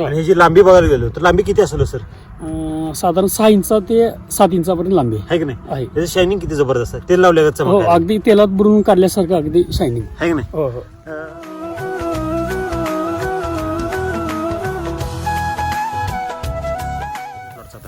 हो. आणि ह्याची लांबी बघायला गेलो तर लांबी किती असेल हो, सर? अं, साधारण सहा इंचा ते सात इंचापर्यंत लांबी आहे. आहे की नाही? आहे. त्याचं शायनिंग किती जबरदस्त आहे? तेल लावल्या हो चमक आहे. अगदी तेलात बुडवून काढल्यासारखं अगदी शायनिंग है की नाही? हो हो.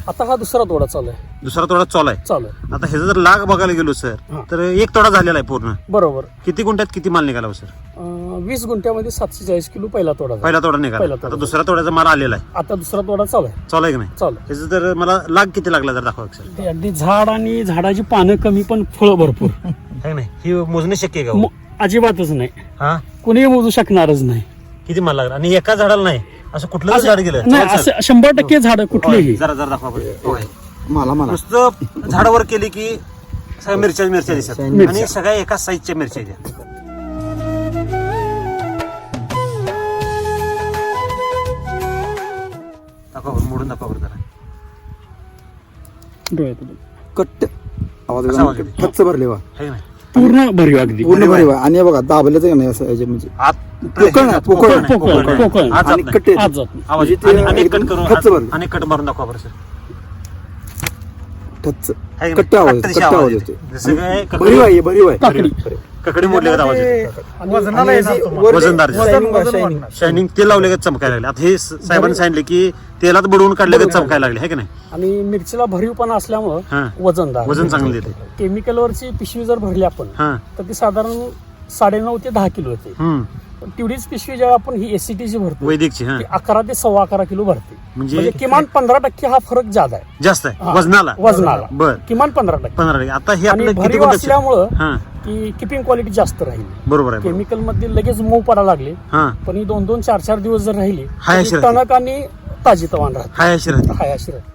आता हा दुसरा तोडा चालू आहे. दुसरा तोडा चालू आहे. चालू आहे. आता ह्याचा जर लाग बघायला गेलो सर हा. तर एक तोडा झालेला आहे पूर्ण. बरोबर. किती गुंठ्यात किती माल निघाला हो, सर? अं, वीस गुंठ्यामध्ये सातशे चाळीस किलो पहिला तोडा झाला. पहिला तोडा निघाला. पहिला तोडा. आता दुसऱ्या तोड्याचा माल आलेला आहे. आता दुसरा तोडा चालू आहे. चालू आहे की नाही? चालू आहे. ह्याचं जर मला लाग किती लागला जर दाखवा सर. ते अगदी झाड आणि झाडाची पानं कमी पण फळं भरपूर. है की नाही? ही मोजणे शक्य आहे का हो? म- अजिबातच नाही. हा? कुणीही मोजू शकणारच नाही. किती माल लागला? आणि एका झाडाला नाही? असं कुठलं झाड गेलं नाही. असं शंभर टक्के झाड कुठलीही होय, जरा जरा दाखवा बरं. होय. मला मला नुसतं झाडावर केली की सगळ्या मिरच्या मिरच्या दिसतात मिरच्या. आणि सगळ्या एकाच साईजच्या मिरच्या द्या दाखवा बरं, मोडून दाखवा बरं जरा डोळ्यात कट्ट आवाज कसा आवाज येतो? येतो? कच्च भरले वा है की नाही पूर्ण भरीव अगदी पूर्ण भरले वा आणि हे बघा दाबलेच नाही असं याचे म्हणजे आत पोकळ पोकळ पोकळ. पोकळ. आत जात आणि नाही. कट्टे आज जात नाही. आवाज म्हणजे आणि- आणि कट एकदम करून खच्च भरलं. आणि कट मारून दाखवा बरं सर की कट्ट? आवाज कट्ट आवाज येते. येतो जसं काय ककडी- भरीव आहे भरीव आहे काकडी. ककडी मोडले का आवाज येतो वजनाला आणि येणार जे तुम्हाला. वर ते वजनदार. वजन. वाढणार. शायनिंग ते लावले का चमकायला लागले? आता हे स- साहेबांनी सांगितले की तेलात बुडवून काढले का चमकायला लागले है की नाही? आणि मिरचीला भरीवपणा असल्यामुळं हा. वजनदार. वजन चांगलं देते. केमिकलवरची पिशवी जर भरली आपण हा. तर ती साधारण साडेनऊ ते दहा किलो येते. हम्म. पण तेवढीच पिशवी जेव्हा आपण ही एसीटी जी भरतो वैदिकची हा. ती अकरा ते सव्वा अकरा किलो भरते. म्हणजे म्हणजे किमान पंधरा टक्के हा फरक जादा आहे. जास्त आहे. हा. वजनाला. वजनाला. बर. किमान पंधरा टक्के. पंधरा टक्के. आता हे आणि आपलं किती भरीव गुंठ्याचं- असल्यामुळं हा. की किपिंग क्वालिटी जास्त राहील. बरोबर आहे. केमिकलमध्ये लगेच मऊ पडायला लागले. हा. पण ही दोन दोन चार चार दिवस जर राहिली हाय तर अशी राहते. टणक आणि ताजी तवान राहते. हाय अशी राहते हाय अशी राहते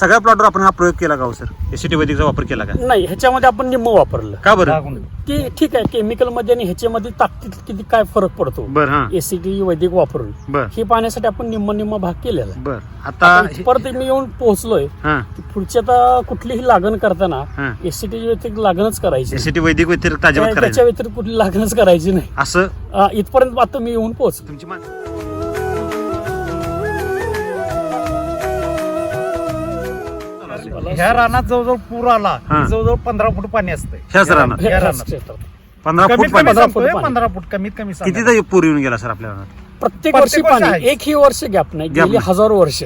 सगळ्या प्लॉटवर आपण हा प्रयोग केला का हो सर एसीटी वैदिकचा वापर केला का? नाही ह्याच्यामध्ये आपण निम्म वापरलं. का बरं. की ठीक आहे केमिकलमध्ये आणि ह्याच्यामध्ये ताकदीत किती काय फरक पडतो? बर हा. एसीटी वैदिक वापरून. बर. हे पाहण्यासाठी आपण निम्म निम्म भाग केलेला आहे. बर. आता आता परत मी येऊन पोहोचलोय. हा. की पुढची आता कुठलीही लागण करताना हा. एसीटी व्यतिरिक्त लागणच करायची एसीटी वैदिक व्यतिरिक्त अजिबात त्या- करायचं त्याच्या व्यतिरिक्त कुठली लागणच करायची नाही. असं? इथपर्यंत आता मी येऊन पोहोचलो. तुमची मान ह्या रानात जवळजवळ पूर आला हा. जवळजवळ पंधरा फूट पाणी असतंय ह्याच रानात हे-. पंधरा कमीत फूट कमी पाणी पंधरा फूट सांगतोय पाणी. पंधरा फूट कमीत कमी सांगा. किती तरी पूर येऊन गेला सर आपल्या रानात प्रत्येक वर्षी वर्षी पाणी आहे. एक ही वर्ष गॅप नाही Gap गेली नाही. हजारो वर्ष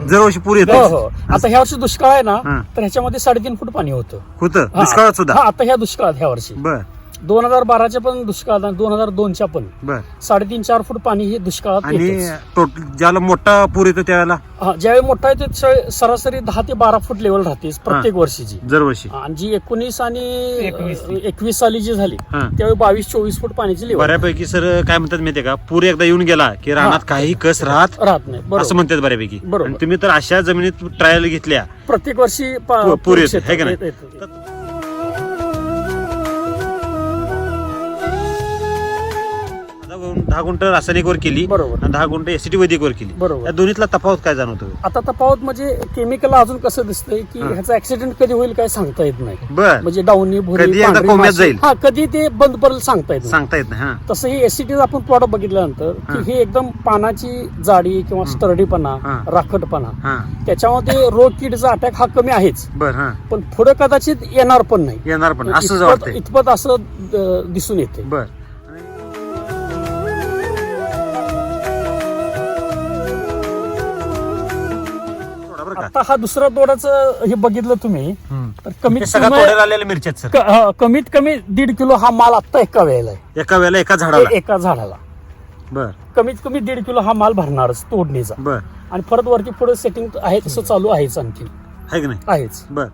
दरवर्षी पूर हो येतो हो आता ह्या वर्षी दुष्काळ आहे ना हा. तर ह्याच्यामध्ये साडेतीन फूट पाणी होतं होतं हा. दुष्काळात सुद्धा हा आता ह्या दुष्काळात ह्या वर्षी बर दोन हजार बाराच्या पण दुष्काळात आणि दोन हजार दोनच्या पण. बर. साडेतीन चार फूट पाणी हे दुष्काळात आणि येतच. टोटल ज्याला मोठा पूर येतो त्यावेळेला हा, ज्यावेळी मोठा आहे ते सरासरी दहा ते बारा फूट लेवल राहते प्रत्येक वर्षीची. दरवर्षी. आणि जी एकोणीस आणि एकवीस. साली जी झाली हा. त्यावेळी बावीस चोवीस फूट पाण्याची लेवल बऱ्यापैकी सर काय म्हणतात माहितीये का? पूर एकदा येऊन गेला की रानात काही कस राहत? राहत नाही. असं बरोबर म्हणतात बऱ्यापैकी. बरोबर. आणि तुम्ही तर अशा जमिनीत ट्रायल घेतल्या. प्रत्येक वर्षी पा- पूर- येतो, है का नाही? येत- येत- दहा गुंठ रासायनिकवर केली बरोबर. आणि दहा गुंठ एसिटी वैदिकवर केली. बरोबर. या दोन्हीतला तफावत काय जाणवतो? आता तफावत म्हणजे केमिकल अजून कसं दिसतंय की हा. ह्याचा ऍक्सिडेंट कधी होईल काय सांगता येत नाही. बर. म्हणजे डाऊनी भुरी कधी एकदा पांढरी कोंब्यात माशी. जाईल. हा कधी ते बंद पडेल सांगता येत नाही. सांगता येत नाही हा. तसं ही एसिटी आपण प्रॉडक्ट बघितल्यानंतर हा. की हे. एकदम पानाची जाडी किंवा स्टर्डीपणा हा. राखटपणा हा. त्याच्यामध्ये रोग किडचा अटॅक हा कमी आहेच. बर हा. पण पुढे कदाचित येणार पण नाही. येणार पण असं इतपत- वाटतंय. इतपत असं अं, दिसून येते. बर. आता हा दुसरा तोडाचं हे बघितलं तुम्ही. तर कमीत कमी आलेल्या मिरच्या आहेत, सर. क- हा, कमीत कमी दीड किलो हा माल आता एका वेळेला आहे. एका वेळेला एका झाडाला? एका झाडाला. बर. कमीत कमी दीड किलो हा माल भरणारच तोडणीचा. बर. आणि परत वरती पुढे सेटिंग आहे तसं चालू आहेच आणखी आहे की नाही? आहेच. बर.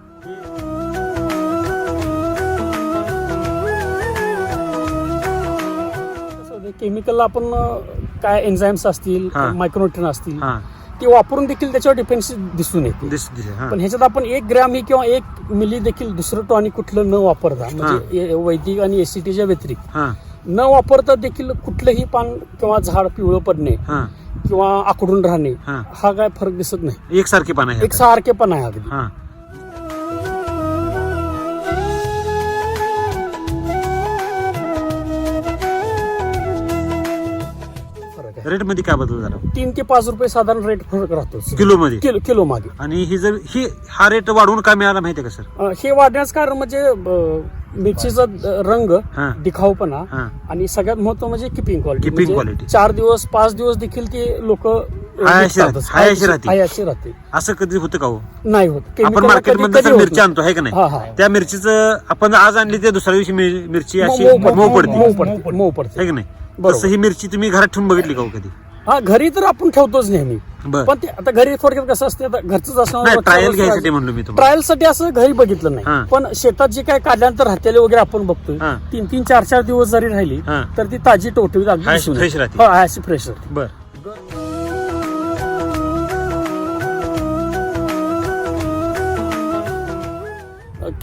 केमिकलला आपण अं, काय एन्झाईम्स असतील हा. मायक्रोन्युट्रन असतील हा. ते वापरून देखील त्याच्यावर डिपेंडन्सी दिसून येते. हा. पण ह्याच्यात आपण एक ग्रॅम ही किंवा एक मिली देखील दुसरं टॉनिक कुठलं न वापरता म्हणजे वैदिक आणि एसीटीच्या व्यतिरिक्त. हा. न वापरता देखील कुठलंही पान किंवा झाड पिवळं पडणे किंवा आकडून राहणे हा. काय फरक दिसत नाही. एकसारखी पानं आहे एक सारखे पण आहे अगदी. आहे रेटमध्ये काय बदल झाला? तीन ते पाच रुपये साधारण रेट फरक राहतो. किलो मध्ये किलो किलो मागे आणि ही जर ही हा रेट वाढवून का मिळाला माहितीये का सर? अं, हे वाढण्याचं कारण म्हणजे अं, मिरचीचा रंग हा. दिखाऊपणा हा. आणि सगळ्यात महत्त्व म्हणजे किपिंग क्वालिटी Keeping quality. चार दिवस पाच दिवस देखील ते लोक राहते, असं कधी होतं का हो? नाही होत. आपण Chemical मार्केट कधी- मध्ये कधी जर होत मिरची नाही. आणतो आहे का हा, हा. नाही त्या मिरचीचं आपण आज आणली ते दुसऱ्या दिवशी मिर- मिरची अशी मऊ पडते, मऊ पडते. मऊ पडते. मऊ पडते. आहे की नाही? बरोबर. तसं ही मिरची तुम्ही घरात ठेवून बघितली का हो कधी हा घरी तर आपण ठेवतोच नेहमी बर पण ते आता घरी थोडक्यात कसं असते आता घरचंच नाही ट्रायल घ्यायसाठी म्हणलो मी तुम्हाला ट्रायलसाठी असं घरी बघितलं हा. नाही पण शेतात जे काय काढल्यानंतर राहतेले वगैरे आपण बघतोय हा. तीन तीन चार चार दिवस जरी राहिली हा. तर ती ताजी टोटवी अगदी हाय, दिसून fresh येते. राहते. हो, अशी फ्रेश राहते बर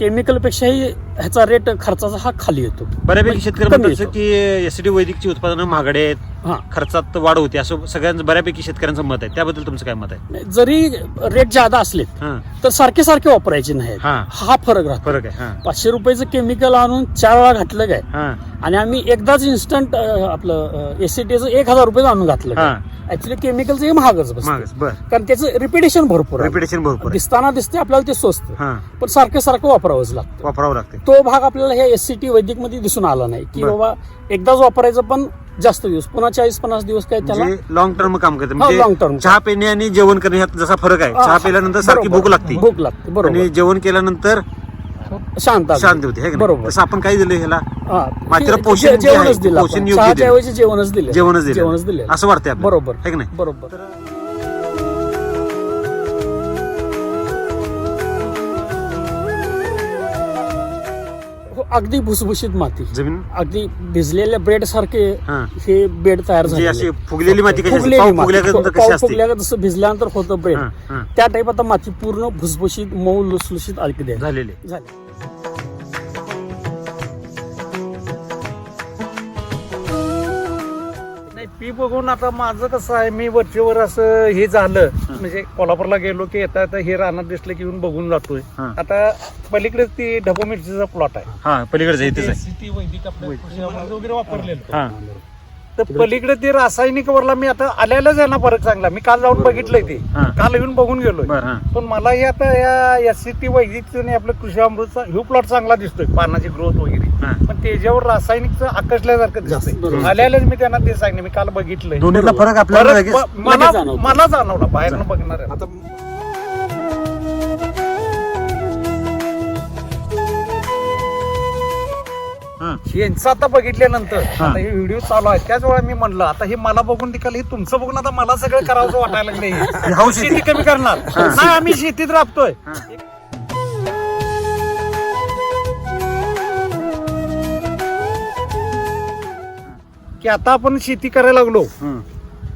केमिकल पेक्षाही ह्याचा रेट खर्चाचा हा खाली येतो बऱ्यापैकी शेतकरी कमी म्हणतात येतो. की एसडी वैदिकची उत्पादनं महागडे आहेत हा. खर्चात वाढ होते असं सगळ्यांचं बऱ्यापैकी शेतकऱ्यांचं मत आहे. त्याबद्दल तुमचं काय मत आहे? जरी रेट जादा असले हा. तर सारखे सारखे वापरायचे नाही हा. हा फरक राहतो. फरक आहे हा. पाचशे रुपयाचं केमिकल आणून चार वेळा घातलं काय? हा. आणि आम्ही एकदाच इन्स्टंट आपलं एसीटीचं एक हजार रुपये आणून घातलं हा. ऍक्च्युली केमिकलचं हे महागच बसतं. मागच बर. कारण त्याचं रिपिटेशन भरपूर आहे. रिपिटेशन भरपूर आहे. दिसताना दिसते आपल्याला ते स्वस्त. हा. पण सारखं सारखं वापरावंच लागतं. वापरावं लागते तो भाग आपल्याला ह्या एस सी टी वैदिकमध्ये दिसून आला नाही की बरं. बाबा एकदाच वापरायचं पण जास्त दिवस पुन्हा चाळीस पन्नास दिवस काय त्याला म्हणजे लॉंग टर्म काम करते हा, long म्हणजे term. चहा पिणे आणि जेवण करणे ह्यात जसा फरक आहे चहा हा, पिल्यानंतर सारखी बरोबर. भूक लागते भूक लागते बरोबर आणि जेवण केल्यानंतर शांत आहे. शांती होते है का नाही? बरोबर तसं आपण काय दिलं ह्याला हा. जे- पोषण जे जेवणच आहे, दिलं पोषण आपण. योग्य चहाच्या दिलं. ऐवजी जेवणच दिले जेवणच दिलं जेवणच दिले असं वाटतंय आपल्याला. बरोबर है का नाही बरोबर अगदी भुसभुशीत माती जमीन अगदी भिजलेल्या बेड सारखे हा. हे बेड तयार झाले अशी फुगलेली माती कशी असते फुगलेली पाव माती. फुगल्यानंतर पाव कशी असते फुगल्यागत जसं भिजल्यानंतर होतं ब्रेड हा, हा. त्या टाईप आता माती पूर्ण भुसभुशीत मऊ लुसलुशीत आहे. झालेली झाली पी बघून आता माझं कसं आहे मी वरचेवर असं हे झालं. म्हणजे कोल्हापूरला गेलो की येता येता हे रानात दिसलं की येऊन बघून जातोय. हा. आता पलीकडे ती ढबू मिरचीचा प्लॉट आहे. हा पलीकडे इथेच आहे. SCT वैदिक आपल्या कृषी औषध वगैरे वापरलेलं. हा. तर पलीकडे ते रासायनिक वरला मी आता आल्यालाच आहे ना फरक चांगला. मी काल जाऊन बघितलंय ते. हा. काल येऊन बघून बर हा. पण मला हे आता या एस सी टी वैदिकचं आपलं कृषी अमृतचा ह्यो प्लॉट चांगला दिसतोय. पानाची ग्रोथ वगैरे. हा. पण त्याच्यावर रासायनिकचं आकर्षल्यासारखं दिसतंय. बरोबर. आल्यालाच मी त्यांना ते सांगितलं. मी काल बघितलंय. दोन्हीतला फरक आपल्याला फरक लगेच ब- मला लगेच जाणवतो. मला जाणवला. बाहेरनं बघणार आहे. आता यांचं आता बघितल्यानंतर हा. आता हे व्हिडिओ चालू आहे त्याच वेळा मी म्हणलं आता हे मला बघून तिकाल हे तुमचं बघून आता मला सगळं करावं वाटायला लागले. शेती कमी करणार. नाही आम्ही शेतीत राबतोय. की आता आपण शेती करायला लागलो.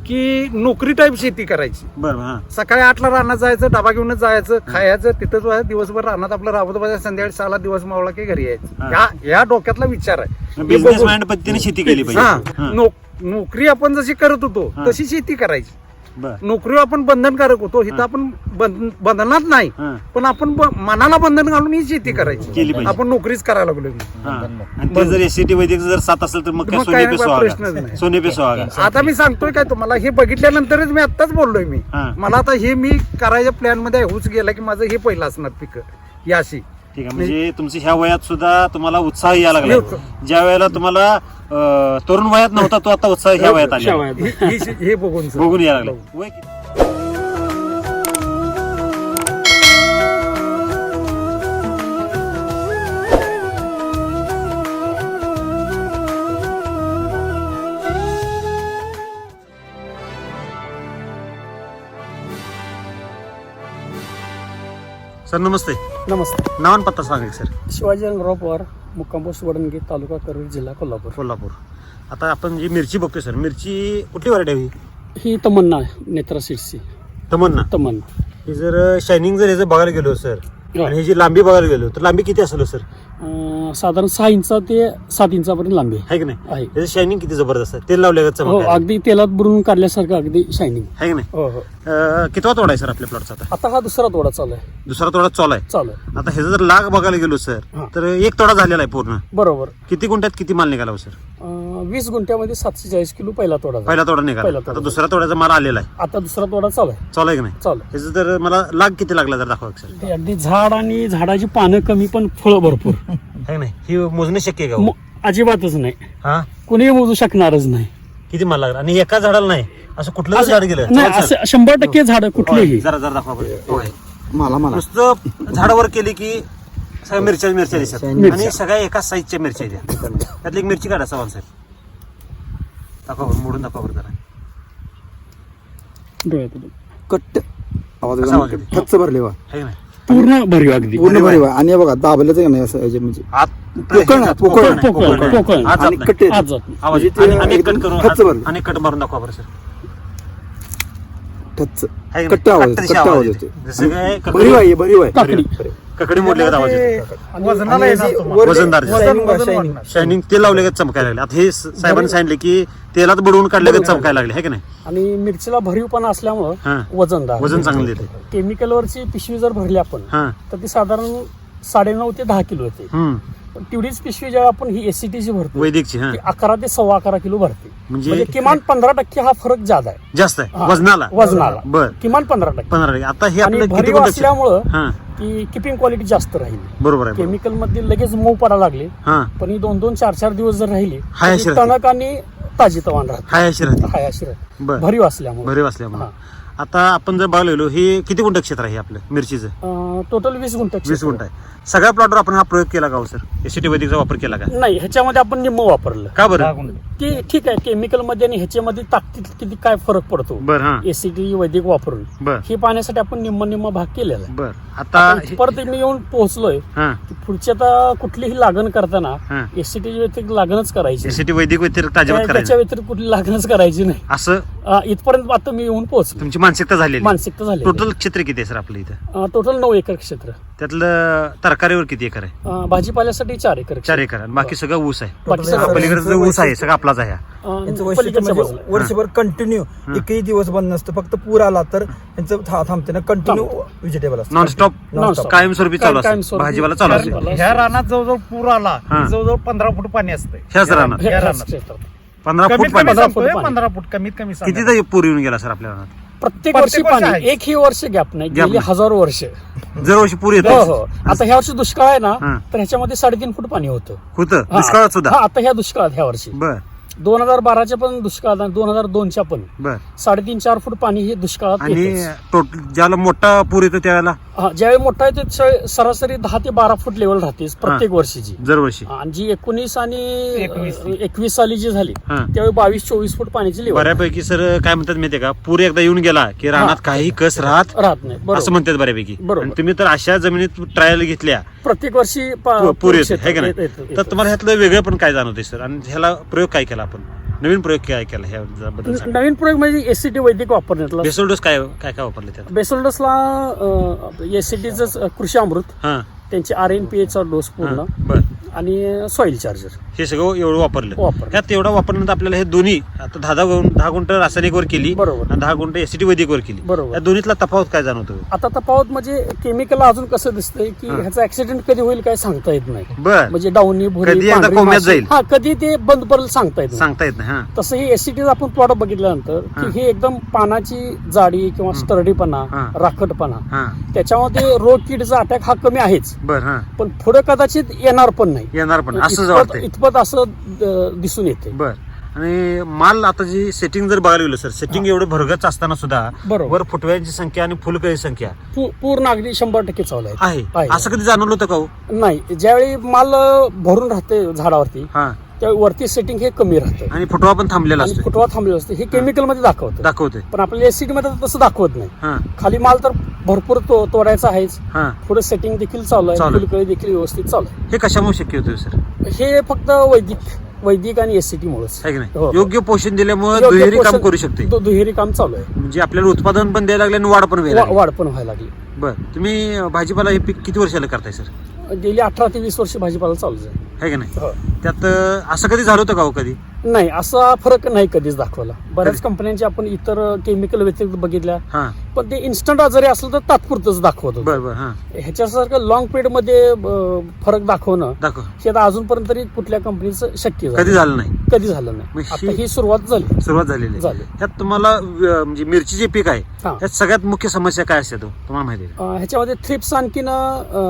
की नोकरी टाईप शेती करायची. बर हा. सकाळी आठला रानात जायचं डबा घेऊनच जायचं खायचं तिथंच व्हायचं, दिवसभर रानात आपलं राबत बसायचं संध्याकाळी सहाला दिवस मावळा की घरी यायचं. हा. या या डोक्यातला विचार आहे. हे बिझनेस बघून- पद्धतीने शेती केली हा. पाहिजे हा. नोक- नोकरी आपण जशी करत होतो हा. तशी शेती करायची. बर नोकरी आपण बंधनकारक होतो इथं. आपण बंध- बंधनात नाही हा. पण आपण ब- मनाला बंधन घालून ही शेती करायची पाहिजे. आपण नोकरीच करायला लागलो हा. आणि ते जर वैदिक जर सात असेल तर मग काय मग सोने काय पे प्रश्नच सुहागा नाही. सोने पे सुहागा आता मी सांगतोय काय तुम्हाला हे बघितल्यानंतरच मी आत्ताच बोललोय मी हा. मला आता हे मी करायच्या प्लॅनमध्ये होऊच गेला की माझं हे पहिलं असणार पिक ही अशी ठीक आहे म्हणजे तुमच्या ह्या वयात सुद्धा तुम्हाला उत्साह यायला लागला. ज्या वेळेला तुम्हाला अं, तरुण वयात नव्हता तो आता उत्साह ह्या वयात आला. हे- बघून. बघून यायला लागला वय किती? सर नमस्ते. नमस्ते. नाव आणि पत्ता सांगा सर. शिवाजी रंगराव पवार मुक्काम पोस्ट वडणगे तालुका करूर जिल्हा कोल्हापूर. कोल्हापूर. आता आपण जी मिरची बघतोय सर मिरची कुठली व्हरायटी आहे ही? ही तमन्ना आहे, नेत्रा सीट्सची तमन्ना. तमन्ना. ही जर शायनिंग जर याचं बघायला गेलो सर हो. आणि ही जी लांबी बघायला गेलो तर लांबी किती असेल हो, सर? अं, साधारण सहा इंचा ते सात इंचापर्यंत लांबी आहे. आहे की नाही? आहे. त्याचं शायनिंग किती जबरदस्त आहे? तेल लावल्या हो अगदी तेलात बुरून काढल्यासारखं अगदी शायनिंग आहे की नाही? हो हो. अं, कितवा तोडा आहे सर आपल्या प्लॉटचा आता? आता हा दुसरा तोडा चालू आहे. दुसरा तोडा चालू आहे? चालू आहे. आता ह्याचा जर लाग बघायला गेलो सर हा. तर एक तोडा झालेला आहे पूर्ण. बरोबर. किती गुंठ्यात किती माल निघाला हो सर? अं, वीस गुंठ्यामध्ये सातशे चाळीस किलो पहिला तोडा झाला. पहिला तोडा निघाला. पहिला तोडा. आता दुसऱ्या तोड्याचा माल आलेला आहे. आता दुसरा तोडा चालू आहे. चालू आहे की नाही? चालू आहे. ह्याचं जर मला लाग किती लागला जर दाखवा सर. ते अगदी झाड आणि झाडाची पानं कमी पण फळं भरपूर. नाही ही मोजणे शक्य आहे का हो? मो- अजिबातच नाही. हा? कुणीही मोजू शकणारच नाही. किती माल लागला आणि एका झाडाला नाही. असं कुठलं झाड गेलं? नाही चला, सर. असं शंभर टक्के झाड कुठलेही. होय, जरा जरा दाखवा बरं. मला मला. नुसतं झाडावर केली की सगळ्या मिरच्या मिरच्या दिसतात. मिरच्या. आणि सगळ्या एकाच साईजच्या मिरच्या द्या त्यातली एक मिरची काढा सवाल साहेब. दाखवा बरं, मोडून दाखवा बरं जरा. डोळ्यात. कट्ट. आवाज कसा आवाज येतो. येतो? टच्च भरले वा की नाही? पूर्ण भरीव अगदी पूर्ण भरीव आहे. आहे. आणि हे बघा दाबलं तर नाही असं याचे म्हणजे आत पोकळ आहे, पोकळ आहे. पोकळ. पोकळ. जात आणि नाही. कट्टे आज जात नाही. आवाज म्हणजे येतो. आणि- ते आणि कट एकदम करून खच्च भरलं. आणि कट मारून दाखवा बरं सर आहे की कट्ट? आवाज कट्ट येतो, आवाज आवाज येतो. येतो जसं काय भरीव आहे भरीव आहे काकडी ककडी मोडले का आवाज येतो ते वजनाला येणार तुम्हाला. वर- वजनदार. वजन शायनिंग वजन शायनिंग. वाढणार. शायनिंग ते लावले का चमकायला लागले? आता हे साहेबांनी सांगितले की तेलात बुडवून काढले का चमकायला लागले आहे की नाही? आणि मिरचीला भरीवपणा असल्यामुळं हा. वजनदार. वजन चांगलं देते. केमिकलवरची पिशवी जर भरली आपण हा. तर ती साधारण साडेनऊ ते दहा किलो येते. हम्म. पण तेवढीच पिशवी जेव्हा आपण ही एसीटीची भरतो वैदिकची हा. ती अकरा ते सव्वा अकरा किलो भरते. म्हणजे म्हणजे किमान पंधरा टक्के हा फरक जादा आहे. जास्त आहे. हा. वजनाला. वजनाला. बर. किमान पंधरा टक्के. पंधरा टक्के. आता हे आणि आपलं किती भरीव असल्यामुळं हा. ती किपिंग क्वालिटी जास्त राहील. बरोबर आहे बरोबर. केमिकलमध्ये लगेच मऊ पडा लागले. हा. पण ही दोन दोन चार चार दिवस जर राहिली हाय तर अशी ती राहते. टणक आणि ताजी तवान राहते. हाय अशी राहते. हाय अशी राहते. बर. भरीव असल्यामुळे. भरीव असल्यामुळे. आता आपण जर बघलेलो हे किती गुंठ क्षेत्र आहे आपलं? मिरचीचं? टोटल वीस गुंठ वीस. गुंठ आहे. सगळ्या प्लॉटवर आपण हा प्रयोग केला का हो सर? एसीटी वैदिकचा वापर केला का? नाही ह्याच्यामध्ये आपण निम्म वापरलं. का बरं. की ठीक आहे केमिकलमध्ये आणि ह्याच्यामध्ये ताकदीत किती काय फरक पडतो? बर हा. एसीटी वैदिक वापरून. हे पाहण्यासाठी आपण निम्म निम्म भाग केलेला आहे. बर. आता परत मी येऊन पोहोचलोय हा. की पुढची आता कुठलीही लागण करताना एसीटी व्यतिरिक्त लागणच करायची एसीटी वैदिक व्यतिरिक्त त्याच्या व्यतिरिक्त कुठली लागणच करायची नाही. असं? इथपर्यंत आता मी येऊन पोहोचलो तुमची मानसिकता झालेली मानसिकता झाली टोटल क्षेत्र किती आहे सर आपलं इथं? टोटल नऊ एकर क्षेत्र. त्यातलं तरकारीवर किती एकर आहे? अं, भाजीपाल्यासाठी चार एकर चार एकर आणि बाकी सगळं ऊस आहे. बाकी हा, सगळं पलीकडे जो ऊस आहे सगळं आपलाच आहे. हा. अं, यांचं वैशिष्ट्य पलीकडच्या म्हणजे बाजूला. वर्षभर कंटिन्यू एकही दिवस बंद नसतं. फक्त पूर आला तर यांचं था- थांबते ना. कंटिन्यू व्हेजिटेबल असतं. Nonstop Non-stop. कायमस्वरूपी चालू असतं. कायमस्वरूपी. भाजीपाला चालू असतं. भाजीपाला. ह्या रानात जवळजवळ पूर आला हा. जवळजवळ पंधरा फूट पाणी असतंय. ह्याच रानात. हे-. पंधरा कमीत फूट कमी पाणी. पंधरा फूट सांगतोय पाणी. पंधरा फूट कमीत कमी सांगा. किती तरी पूर येऊन गेला सर आपल्या रानात? प्रत्येक वर्षी वर्षी पाणी आहेच. एकही वर्ष गॅप नाही. Gap गेली नाही. हजारो वर्ष. दरवर्षी पूर हो येतो हो. आता ह्या वर्षी दुष्काळ आहे ना हा. तर ह्याच्यामध्ये साडेतीन फूट पाणी होतं. होतं. हा. दुष्काळात सुद्धा. हा आता ह्या दुष्काळात ह्या वर्षी. बर. दोन हजार बाराच्या पण दुष्काळात आणि दोन हजार दोनच्या पण. बर. साडेतीन चार फूट पाणी हे दुष्काळात आणि येतंच. टोटल ज्याला मोठा पूर येतो त्यावेळेला हा ज्यावेळी मोठा आहे ते स- सरासरी दहा ते बारा फूट लेवल राहते प्रत्येक वर्षीची. दरवर्षी. आणि जी एकोणीस आणि एकवीस. साली जी झाली हा. त्यावेळी बावीस चोवीस फूट पाण्याची लेवल बऱ्यापैकी सर काय म्हणतात माहितीये का? पूर एकदा येऊन गेला की रानात काही कस राहत? राहत नाही. असं बरोबर म्हणतात बऱ्यापैकी. बरोबर. आणि तुम्ही तर अशा जमिनीत ट्रायल घेतल्या. प्रत्येक वर्षी पा- पूर येतो क्षेत्र है का येत- नाही येत- तर येत. तुम्हाला ह्यातलं वेगळं पण काय जाणवते सर? आणि ह्याला प्रयोग काय केला आपण? नवीन प्रयोग काय केला ह्याबद्दल सांगा. नवीन प्रयोग म्हणजे एसीटी वैदिक वापरण्यातला. बेसल डोस काय काय काय वापरले त्यात? बेसोल्डसला एसीटीचं कृषी अमृत. हा. त्यांचे आर एन पी एचा डोस पूर्ण बर आणि सॉइल चार्जर हे सगळं एवढं वापरलं वापरलं. ह्यात एवढं वापरल्यानंतर आपल्याला हे दोन्ही आता दहा दहा गुंठ रासायनिकवर केली बरोबर. आणि दहा गुंठ एसीटी वैदिकवर केली बरोबर. या दोन्हीतला तफावत काय जाणवतो आता तफावत म्हणजे केमिकल अजून कसं दिसतंय की हा. ह्याचा ऍक्सिडेंट कधी होईल काय सांगता येत नाही बर म्हणजे डाऊनी भुरी कधी एकदा पांढरी कोंब्यात माशी. जाईल. हा कधी ते बंद पडेल सांगता येत नाही सांगता येत नाही हा तसं हे एसीटी आपण प्लॉट बघितल्यानंतर हा. की हे एकदम पानाची जाडी किंवा स्टर्डीपणा हा. राखटपणा हा त्याच्यामध्ये रोग किडचा अटॅक हा कमी आहेच बर हा. पण पुढे कदाचित येणार पण नाही. येणार पण असं इतपत- वाटतंय. इतपत असं अं, दिसून येते बर. आणि माल आता जी सेटिंग जर बघायला गेलो सर सेटिंग एवढं भरगच असताना सुद्धा बरोबर. वर फुटव्यांची संख्या आणि फुलकळी संख्या पू- पूर्ण अगदी शंभर टक्के चालू आहे. आहे. असं कधी जाणवलं होतं का हो? नाही. ज्यावेळी माल अं, भरून राहते झाडावरती हा. त्यावेळी वरती सेटिंग हे कमी राहतं. आणि फुटवा पण थांबलेला आणि असतो. फुटवा थांबलेलं असतं. हे केमिकलमध्ये दाखवतं. दाखवते पण आपल्याला एसिडी मध्ये तसं दाखवत नाही. हा. खाली माल तर भरपूर तो- तोडायचा आहेच. हा. पुढे सेटिंग देखील चालू आहे. चालू आहे. फुलकळी देखील व्यवस्थित चालू हे कशामुळे शक्य होतं सर? आहे हे फक्त वैदिक वैदिक आणि एससीटी मुळेच. आहे की हो. नाही योग्य पोषण दिल्यामुळे योग्य दुहेरी काम करू शकते. दु- दुहेरी काम चालू आहे. म्हणजे आपल्याला उत्पादन पण द्यायला लागले आणि वाढ पण व्हायला वा- लागली. वाढ पण व्हायला लागली. बर. तुम्ही भाजीपाला हे पीक किती वर्षाला करताय सर? गेली अठरा ते वीस वर्ष भाजीपाला चालूच आहे. आहे की नाही? हो. त्यात अं, असं कधी झालं होतं का हो कधी? नाही असा फरक नाही कधीच दाखवला. बऱ्याच कंपन्यांचे आपण इतर केमिकल व्यतिरिक्त बघितल्या. हा. पण ते इन्स्टंट जरी असलं तर तात्पुरतच दाखवत होतं. बर बर हा. ह्याच्यासारखं लॉंग पिरियडमध्ये अं, फरक दाखवणं दाखव. हे आता अजूनपर्यंत तरी कुठल्या कंपनीचं शक्य झालं कधी झालं नाही? कधी झालं नाही. मग आता ही- ही सुरुवात झाली. सुरुवात झालेली आहे. झाली. त्यात तुम्हाला अं, म्हणजे मिरची जे पीक आहे हा. त्यात सगळ्यात मुख्य समस्या काय असते तो? तुम्हाला माहिती आहे अं, ह्याच्यामध्ये थ्रिप्स आणखीन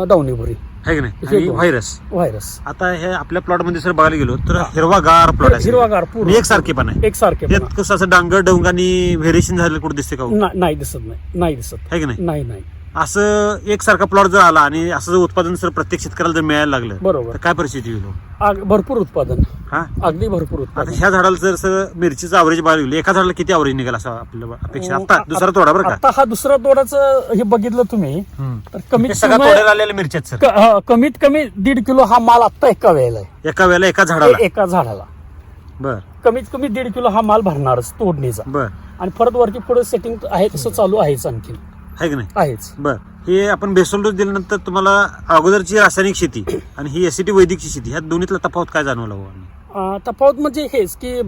डावणी भुरी का? आहे की नाही? हे आणि. व्हायरस व्हायरस आता हे आपल्या प्लॉटमध्ये जर बघायला गेलो तर हिरवागार प्लॉट आहे. हिरवागार पूर्ण आणि एकसारखे पण आहे. एकसारखे त्यात कसं असं डांगर डोंगानी व्हेरिएशन झालेलं कुठे दिसते का हो? ना- नाही दिसत नाही. नाही दिसत. आहे की नाही? नाही नाही. असं एकसारखा प्लॉट जर आला आणि असं जर उत्पादन जर प्रत्येक शेतकऱ्याला जर मिळायला लागलं बरोबर. तर काय परिस्थिती होईल हो? आग- भरपूर उत्पादन. हा? अगदी भरपूर आता उत्पादन ह्या झाडाला जर सर मिरचीचं अवरेज बघायला गेलं एका झाडाला किती अवरेज निघाल असं आपल्याला अपेक्षा? आता दुसरा तोडा बरं का? आता हा दुसरा तोडाचं हे बघितलं तुम्ही. हम्म. तर कमीत सगळ्या कमी आलेल्या मिरच्या सर. क- हा, कमीत कमी दीड किलो हा माल आता एका वेळेला आहे. एका वेळेला एका झाडाला? ए- एका झाडाला. बर. कमीत कमी दीड किलो हा माल भरणारच तोडणीचा. बर. आणि परत वरती पुढे सेटिंग आहे तसं चालू आहेच आणखी आहे की नाही? आहेच. बर. हे आपण बेसोल डोस दिल्यानंतर तुम्हाला अगोदरची रासायनिक शेती आणि ही एसिटी वैदिकची शेती ह्या दोन्हीतला तफावत काय जाणवला हो तफावत म्हणजे हेच की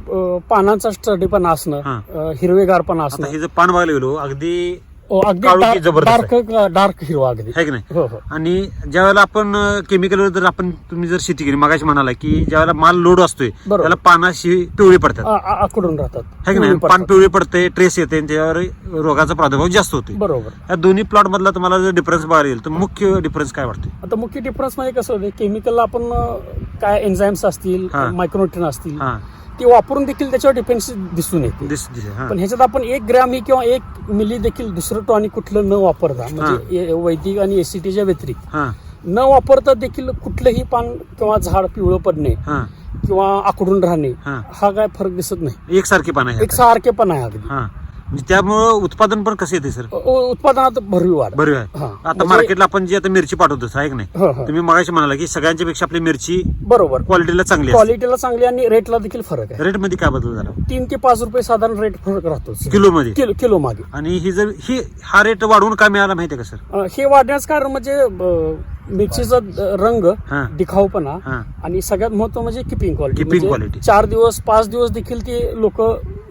पानांचा स्टडी पण असणं हा. अं, हिरवेगार पण आता असणं हे जर पान बघायला गेलो अगदी अगदी डार्क जबरदस्त डार्क डार्क हिरवा अगदी. आहे की नाही? हो हो. आणि ज्या वेळेला आपण केमिकलवर जर आपण तुम्ही जर शेती केली मगाशी म्हणाला की ज्या वेळेला माल लोड असतोय बरोबर. त्याला पानाशी पिवळी पडतात. आ- आ- आकडून राहतात. आहे की नाही? पिवळी पान पडतात. पिवळी पडते ट्रेस येते आणि त्याच्यावर रोगाचा प्रादुर्भाव जास्त होतो बरोबर. या दोन्ही प्लॉट मधला तुम्हाला जर डिफरन्स बघायला येईल तर मुख्य डिफरन्स काय वाटते आता मुख्य डिफरन्समध्ये कसं होतं केमिकलला आपण अं, काय एन्झाईम्स असतील हा. मायक्रोन्युट्रिन असतील हा. ते वापरून देखील त्याच्यावर डिपेंडन्सी दिसून येते. दिस दिस हा. पण ह्याच्यात आपण एक ग्रॅम ही किंवा एक मिली देखील दुसरं टॉनिक कुठलं न वापरता म्हणजे ए- वैदिक आणि एसीटीच्या व्यतिरिक्त हा. न वापरता देखील कुठलंही पान किंवा झाड पिवळं पडणे हा. किंवा आकडून राहणे हा. हा काय फरक दिसत नाही. एकसारखे पान आहे एक सारखे पण आहे अगदी. हा. म्हणजे त्यामुळं उत्पादन पण कसं येते सर? उ- उत्पादनात भरवी वाढ. हा. आहे आता म्हणजे- मार्केटला आपण जी आता मिरची पाठवतो आहे की नाही? हो. तुम्ही मगाशी म्हणाला की सगळ्यांच्या पेक्षा आपली मिरची बरोबर. क्वालिटीला चांगली क्वालिटीला चांगली आणि रेटला देखील फरक आहे. रेटमध्ये काय बदल झाला? तीन ते पाच रुपये साधारण रेट फरक राहतोच किलो मध्ये किलो किलो मागे. आणि ही जर ही हा रेट वाढवून काय मिळाला माहितीये का सर? अं, हे वाढण्याचं कारण म्हणजे अं, मिरचीचा रंग हा. दिखाऊपणा हा. आणि सगळ्यात महत्त्व म्हणजे किपिंग क्वालिटी. Keeping quality. चार दिवस पाच दिवस देखील ते लोक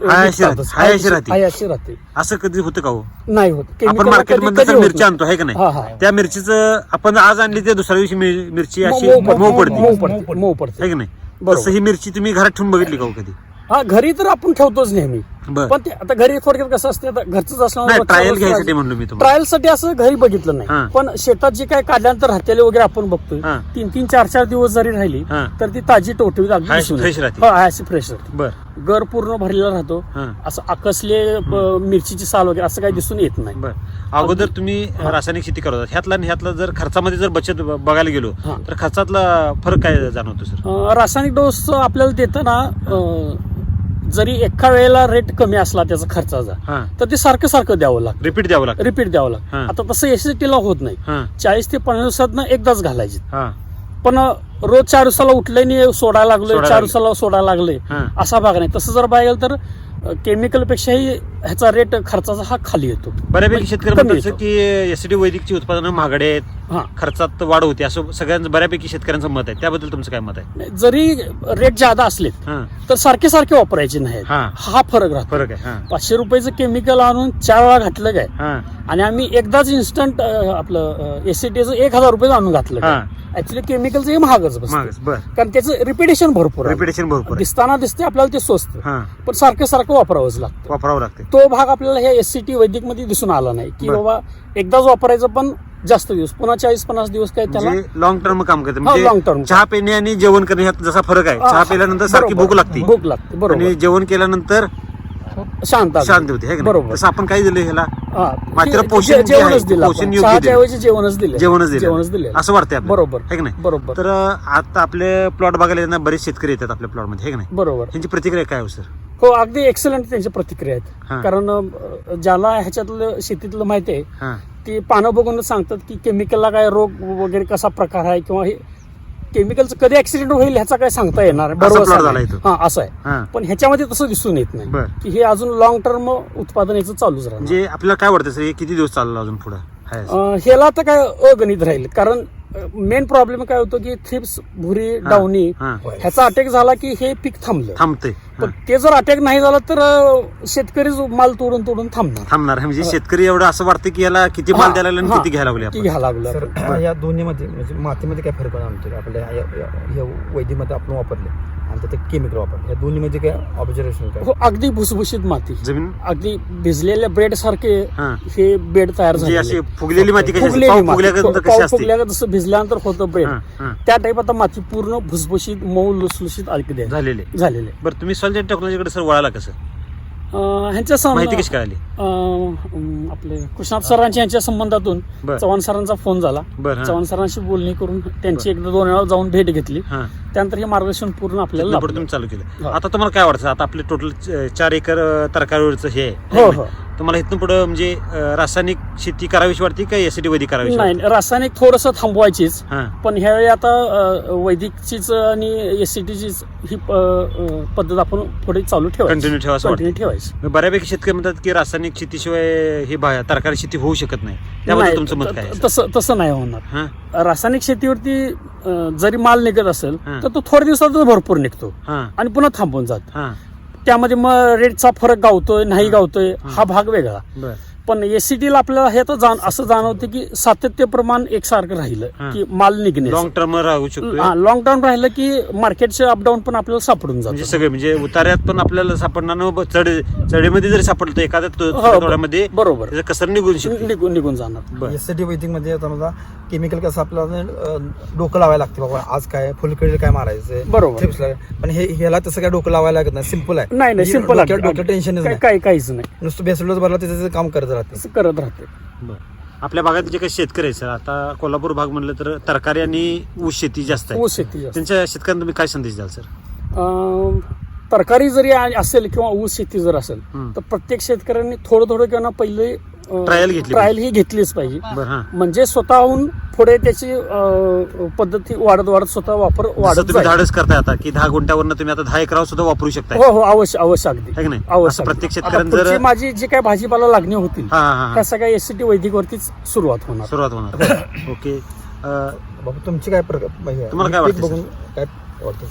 राहते, राहते. असं कधी होतं का हो? नाही होत. आपण Chemical मार्केट कधी- मध्ये कधी जर होत मिरची नाही. आणतो आहे का हा, हा. नाही त्या मिरचीचं आपण आज आणली ते दुसऱ्या दिवशी मिर- मिरची अशी मऊ पडते, मऊ पडते. मऊ पडते मऊ पडते. आहे की नाही? बरोबर. तसं ही मिरची तुम्ही घरात ठेवून बघितली का हो कधी? हा घरी तर आपण ठेवतोच नेहमी. बर पण ते आता घरी थोडक्यात कसं असते आता घरचंच नाही असल्यामुळे ट्रायल घ्यायसाठी म्हणलो मी तुम्हाला ट्रायलसाठी असं घरी बघितलं हा. नाही पण शेतात जे काय काढल्यानंतर राहतेले वगैरे आपण बघतोय हा. तीन तीन चार चार दिवस जरी राहिली हा. तर ती ताजी fresh येते. राहते. हो, अशी फ्रेश राहते बर गर पूर्ण भरलेला राहतो हा. असं आकसले अ, मिरचीची साल वगैरे असं काही दिसून येत नाही बर अगोदर तुम्ही रासायनिक शेती करत होता ह्यातला आणि ह्यातला जर खर्चामध्ये जर बचत ब- बघायला गेलो हा. तर खर्चातला फरक काय जाणवतो सर अ, रासायनिक डोस आपल्याला देताना अ, जरी एका वेळेला रेट कमी असला त्याचा खर्चाचा तर ते सारखं सारखं द्यावं लागतं. रिपीट द्यावं लागतं. रिपीट द्यावं लागतं. आता तसं एसीटीला होत नाही. चाळीस ते पन्नास दिवसात एकदाच घालायची. हा. पण रोज चार दिवसाला उठले नाही सोडायला लागलोय सोडायला चार लागले. दिवसाला सोडायला लागले हा. असा भाग नाही. तसं जर पाहिजे तर केमिकल पेक्षाही ह्याचा रेट खर्चाचा हा खाली येतो. बऱ्यापैकी म्हणजे शेतकरी कमी म्हणतात येतो. की एसटी वैदिकची उत्पादनं महागडे आहेत. हा. खर्चात वाढ होते असं सगळ्यांचं बऱ्यापैकी शेतकऱ्यांचं मत आहे. त्याबद्दल तुमचं काय मत आहे? जरी रेट जादा असले हा. तर सारखे सारखे वापरायचे नाहीत. हा. हा फरक राहतो. फरक आहे हा. पाचशे रुपयाचं केमिकल आणून चार वेळा घातलं काय? हा. आणि आम्ही एकदाच इन्स्टंट आपलं एसीटीचं एक हजार रुपये आणून घातलं. ऍक्च्युली केमिकलचं हे महागच बसतं. मागच बर. कारण त्याचं रिपिटेशन भरपूर आहे. रिपिटेशन भरपूर आहे. दिसताना दिसते आपल्याला ते स्वस्त. हा. पण सारखं सारखं वापरावंच लागतं. वापरावं लागते तो भाग आपल्याला ह्या एस सी टी वैदिकमध्ये दिसून आला नाही की बरं. बाबा एकदाच वापरायचं पण जास्त दिवस पुन्हा चाळीस पन्नास दिवस काय त्याला म्हणजे लॉंग टर्म काम करते हा, long term. म्हणजे चहा पिणे आणि जेवण करणे ह्यात जसा फरक आहे चहा हा, पिल्यानंतर सारखी बरोबर. भूक लागते भूक लागते बरोबर आणि जेवण केल्यानंतर शांत. शांत होते है का नाही? बरोबर तसं आपण काय दिलं ह्याला हा. मात्र जे- पोषण जे- जे आहे, जेवणच दिलं पोषण. योग्य चहाच्या दिलं. ऐवजी जेवणच दिले जेवणच दिलं दिले असं वाटतंय आपल्याला. बरोबर है की नाही बरोबर तर आता आपले प्लॉट बघायला येणार बरेच शेतकरी येतात आपल्या प्लॉटमध्ये हे की नाही बरोबर त्यांची प्रतिक्रिया काय हो सर हो अगदी एक्सलंट त्यांच्या प्रतिक्रिया हा. आहेत कारण अं, ज्याला ह्याच्यातलं शेतीतलं माहिती आहे हा ती पानं बघूनच सांगतात की केमिकलला काय रोग वगैरे कसा प्रकार आहे किंवा हे केमिकलचं कधी ऍक्सिडेंट होईल ह्याचा काय सांगता येणार? बरोबर. हा असं आहे. पण ह्याच्यामध्ये तसं दिसून येत नाही. की हे अजून लॉंग टर्म उत्पादन याचं चालूच राहणार. म्हणजे आपल्याला काय वाटतं सर हे किती दिवस चाललं अजून पुढे? ह्याला आता काय अगणित राहील. कारण मेन प्रॉब्लेम काय होतो की थ्रिप्स भुरी डावणी ह्याचा अटॅक झाला की हे पीक थांबलं. थांबते पण ते जर अटॅक नाही झाला तर शेतकरी जो माल तोडून तोडून थांबणार. थांबणार. म्हणजे शेतकरी एवढं असं वाटतं की याला किती माल हा, द्यायला लागला आणि. किती घ्यायला लागले की आपण? घ्या लागलं. या दोन्हीमध्ये म्हणजे मातीमध्ये काय फरक आणतो आपल्या या- या- या वैदिकमध्ये आपण वापरले आणि केमिकल वापरले. या दोन्हीमध्ये काय ऑब्झर्वेशन काय? हो अगदी भुसभुशीत माती. जमीन? अगदी भिजलेल्या ब्रेड सारखे हा. हे बेड तयार म्हणजे झाले अशी फुगलेली माती फुगल्यागत जसं भिजल्यानंतर होतं ब्रेड. त्या टाईप आता माती पूर्ण भुसभुशीत मऊ लुसलुशीत आहे. झालेले झालेले बरं तुम्ही सॉल्जन टेक्नॉलॉजीकडे सर वळाला कसं ह्यांच्या सं- माहिती कशी कळाली? अं, अं, आपले कृष्णात सरांच्या यांच्या संबंधातून बर. चव्हाण सरांचा फोन झाला. बर हा. चव्हाण सरांशी बोलणी करून त्यांची एकदा दोन वेळा जाऊन भेट घेतली. हा. त्यानंतर हे मार्गदर्शन पूर्ण आपल्याला तिथनं पुढे लाभलं. तुम्ही चालू केलं. हा. आता तुम्हाला काय वाटतं आता आपले टोटल चार एकर अं, तरकारीवरचं हे आहे. हो हो. तुम्हाला इथून पुढे म्हणजे अं, रासायनिक शेती करावीशी वाटते का एसीडी वैदिक करावीशी नाही वाटते? रासायनिक थोडस थांबवायचीच हा. पण ह्यावेळी आता अं, वैदिकचीच आणि एस ही प- अं, पद्धत आपण थोडी चालू ठेवायची. कंटिन्यू ठेवा असं वाटतं. कंटिन्यू ठेवायची बऱ्यापैकी शेतकरी म्हणतात की रासायनिक शेतीशिवाय ही तरकारी शेती होऊ शकत नाही. त्याबद्दल नाही, तुमचं मत काय आहे, त- सर? तसं तसं नाही होणार. हा? रासायनिक शेतीवरती अं, जरी माल निघत असेल हा. तर तो थोड्या दिवसातच भरपूर निघतो हा. आणि पुन्हा थांबून जात. हा. त्यामध्ये मग रेटचा फरक गावतोय नाही गावतोय हा भाग वेगळा. पण एससीटीला आपल्याला हे तर जाण असं जाणवतं की सातत्य प्रमाण एकसारखं हा. राहिलं की माल निघणे लॉंग टर्म राहू शकतो लॉंग टर्म राहिलं की मार्केटचे अपडाऊन पण आपल्याला सापडून म्हणजे जातं सगळे म्हणजे उतार्यात पण आपल्याला सापडणार चढ चढीमध्ये जरी सापडलं तर एखाद्या हो, थोड्यामध्ये बरोबर. कसर निघून निघून निघून जाणार. बर. एस टी वैदिकमध्ये मला केमिकल कसं आपल्याला डोकं लावायला लागते बाबा. आज काय फुलकडे काय मारायचं बरोबर. पण हे ह्याला तसं काय डोकं लावायला लागत नाही. सिंपल आहे. नाही नाही म्हणजे डोक्यात डोक्यात टेन्शनच नाही. काही काहीच नाही. नुसतं बेसलोच भरला त्याचं काम करत राहते. करत राहते. बर. आपल्या भागात जे काही शेतकरी आहेत सर आता कोल्हापूर भाग म्हणलं तर तरकारी आणि ऊस शेती जास्त आहे. ऊस शेती जास्त. त्यांच्या शेतकऱ्यांना तुम्ही काय संदेश द्याल सर? अं, तरकारी जरी आ- असेल किंवा ऊस शेती जर असेल. तर प्रत्येक शेतकऱ्यांनी थोडं थोडं किंवा पहिले Trial घेतली ट्रायल ही घेतलीच पाहिजे. बर हा. म्हणजे स्वतःहून पुढे त्याची अं, पद्धती वाढत वाढत स्वतः वापर जसं वाढत तुम्ही जाईल. धाडस करताय आता की दहा गुंठ्यावरनं तुम्ही आता दहा एकरावर सुद्धा वापरू शकताय. हो हो अवश्य अवश्य अगदी. है की नाही? अवश्य असं अगदी. प्रत्येक आता शेतकऱ्यांना पुढची जर माझी जी काय भाजीपाला लागणी होतील हा हा हा. त्या सगळ्या एससीटी वैदिक वरतीच सुरुवात होणार. सुरुवात होणार. ओके. अं, बाबा तुमची काय प्रकार म्हणजे तुम्हाला काय पीक वाटतं, बघून काय वाटतं?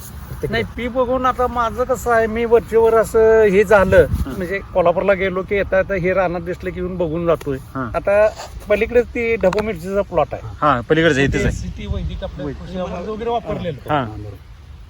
नाही पी बघून आता माझं कसं आहे मी वरचेवर असं हे झालं. म्हणजे कोल्हापूरला गेलो की येता येता हे रानात दिसलं की येऊन बघून जातोय. हा. आता पलीकडे ती ढबू मिरचीचा प्लॉट आहे. हा पलीकडे ती वैदिक आपल्या कृषी औषध वगैरे वापरलेलं. हा.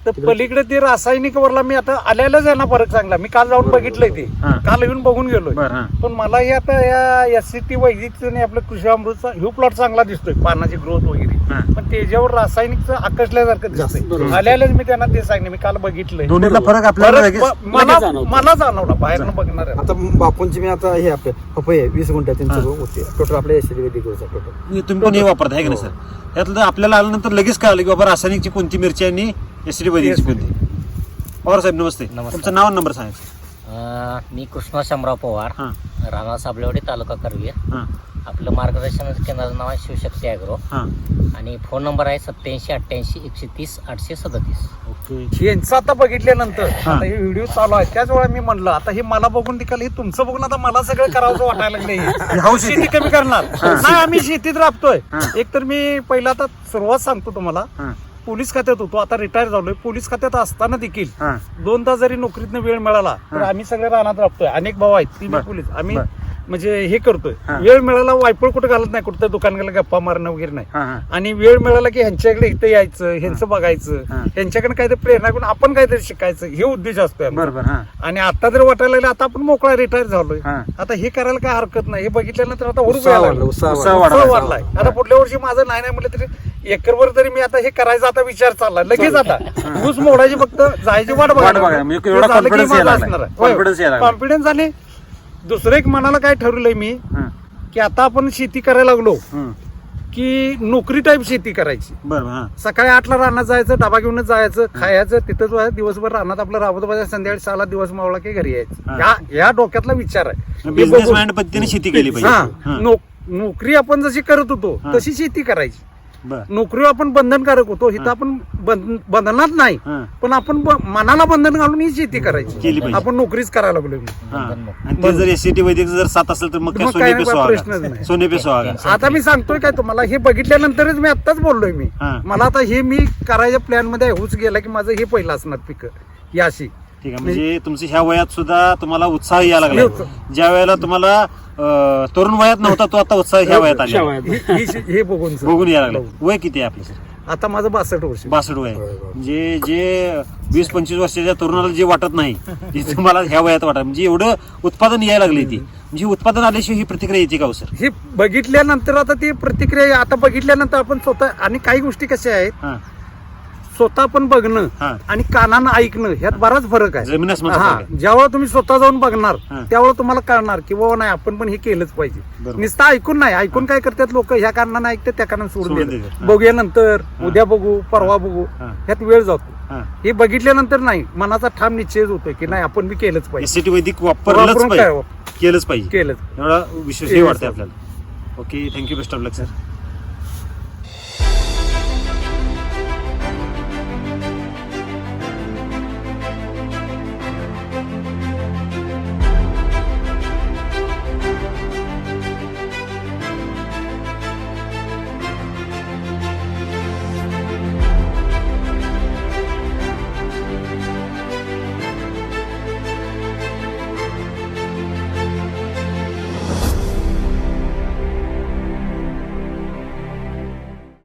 तर पलीकडे ते रासायनिक वरला मी आता आल्यालाच आहे ना फरक चांगला. मी काल जाऊन बघितलंय ते. हा. काल येऊन बघून गेलोय. बर हा. पण मला हे आता या एस सी टी वैदिकचं आणि आपलं कृषी अमृतचा ह्यो प्लॉट चांगला दिसतोय. पानाची ग्रोथ वगैरे. पण त्याच्यावर रासायनिकचं आकर्षल्यासारखं दिसतंय. बरोबर. आल्यालाच मी त्यांना ते सांगणे मी काल बघितलंय. दोन्हीतला फरक आपल्याला फरक लगेच- ब- मला जाणवतो. मला जाणवला. बाहेरनं बघणार आहे. आता बापूंची मी आता हे आपले पपई आहे वीस गुंठ्या त्यांचं होते. टोटल आपल्या एस टी वैदिक टोटल तुम्ही पण हे वापरता आहे की नाही सर? यातलं आपल्याला आल्यानंतर लगेच कळालं की बाबा रासायनिकची कोणती मिरची आणि वैदिकची कोणती पवार साहेब नमस्ते। नमस्कार. तुमचं नाव आणि नंबर सांगायचं अं, मी कृष्णा शामराव पवार हां। राणा साबलेवाडी तालुका करवीर. हां। आपलं मार्गदर्शन केंद्राचं नाव आहे शिवशक्ती ॲग्रो. हां। आणि फोन नंबर आहे सत्याऐंशी अठ्ठ्याऐंशी एकशे तीस आठशे सदतीस. ओके. यांचं आता बघितल्यानंतर हा. आता हे व्हिडिओ चालू आहे. त्याच वेळा मी म्हणलं आता हे मला बघून तिकल हे तुमचं बघून आता मला सगळं करावं वाटायला लागले हौस येते. शेती कमी करणार. नाही आम्ही शेतीत राबतोय. हा. एक तर मी पहिला आता सुरुवात सांगतो तुम्हाला. हां. पोलीस खात्यात होतो आता रिटायर झालोय पोलीस खात्यात असताना देखील हां दोनदा जरी नोकरीतनं वेळ मिळाला तर हा. आम्ही सगळे रानात राबतोय अनेक भाऊ आहेत ती बर. पोलीस आम्ही बर. म्हणजे हे करतोय हा. वेळ मिळाला वायपळ कुठे घालत नाही कुठं दुकानाला गप्पा मारणं वगैरे नाही हां हां आणि वेळ मिळाला की ह्यांच्याकडे इथं यायचं ह्यांचं हा. बघायचं ह्यांच्याकडे काहीतरी प्रेरणा करून आपण काहीतरी शिकायचं हे उद्देश असतोय आमचा. बरं बरं हां आणि आता जर वाटायला लागलं आता आपण मोकळा रिटायर झालोय हां आता हे करायला काय हरकत नाही हे बघितल्यानंतर आता हुरूप उत्साह यायला वाढला लागला. उत्साह उत्साह वाढला. वाढला. उत्साह वाढलाय आता पुढल्या वर्षी माझं नाही नाही म्हटलं तरी एकरवर तरी मी आता हे करायचं आता विचार चाललाय लगेच आता ऊस मोडायची फक्त जायची वाट वाट बघा. म्हणजे एवढा confidence यायला लागलाय. Confidence यायला लागलाय. कॉन्फिडन्स आणि दुसरं एक मनाला काय ठरवलंय मी हां. की आता आपण शेती करायला लागलो हं. की नोकरी टाईप शेती करायची. बरं हां. सकाळी आठला रानात जायचं डबा घेऊनच जायचं खायचं तिथंच व्हायचं, दिवसभर रानात आपलं राबत बसायचं संध्याकाळी सहाला दिवस मावळा की घरी यायचं. हा. या या डोक्यातला विचार आहे. हे बिझनेस बघून- माइंड पद्धतीने शेती केली पाहिजे. हां. नो- नोकरी आपण जशी करत होतो हा. तशी शेती करायची. नोकरीवर आपण बंधनकारक होतो इथं आपण बंध- बंधनात नाही हा. पण आपण मनाला बंधन घालून ही शेती करायची. आपण नोकरीच करायला लागलो आणि ते जर एससीटी वैदिक जर सात असेल तर मग सोने आता मी सांगतोय काय तुम्हाला हे बघितल्यानंतरच मी आत्ताच बोललोय मी. मला आता हे मी करायच्या प्लॅनमध्ये हुच गेला की माझं हे पहिलं असणार पिकं ही अशी ठीक आहे. म्हणजे तुमच्या ह्या वयात सुद्धा तुम्हाला उत्साह यायला लागला. ज्या वेळेला तुम्हाला अं, तरुण वयात नव्हता तो आता उत्साह ह्या वयात आला ही- ही हे बघून. बघून यायला लागला. वय किती आहे आपलं सर? आता माझं बासष्ट वर्ष. बासष्ट वय. आहे. म्हणजे जे वीस पंचवीस वर्षाच्या तरुणाला जे वाटत नाही ते तुम्हाला ह्या वयात वाटत. म्हणजे एवढं उत्पादन यायला लागले ती. म्हणजे उत्पादन आल्याशिवाय ही प्रतिक्रिया येते का हो सर? हे बघितल्यानंतर आता ती प्रतिक्रिया आता बघितल्यानंतर आपण स्वतः आणि काही गोष्टी कशा आहेत हा. स्वतः पण बघणं हा आणि कानानं ऐकणं ह्यात बराच फरक आहे जमीन आसमानचा हा फरक आहे. ज्यावेळेला तुम्ही स्वतः जाऊन बघणार हा. त्यावेळेला तुम्हाला कळणार की बाबा नाही आपण पण हे केलंच पाहिजे बरोबर. नुसतं ऐकून नाही ऐकून काय करतात लोक ह्या कारणानं ऐकतात त्या कारणानं सोडून सोडून देतात देतात. हा. बघूया नंतर हा. उद्या बघू परवा बघू हा. ह्यात वेळ जातो हा हे बघितल्यानंतर नाही मनाचा ठाम निश्चय होतोय की नाही आपण बी केलंच पाहिजे वैदिक वापरलंच वापरून काय पाहिजे केलंच पाहिजे केलंच एवढा विश्वासही Yes, वाटते sir. आपल्याला okay thank you best of luck sir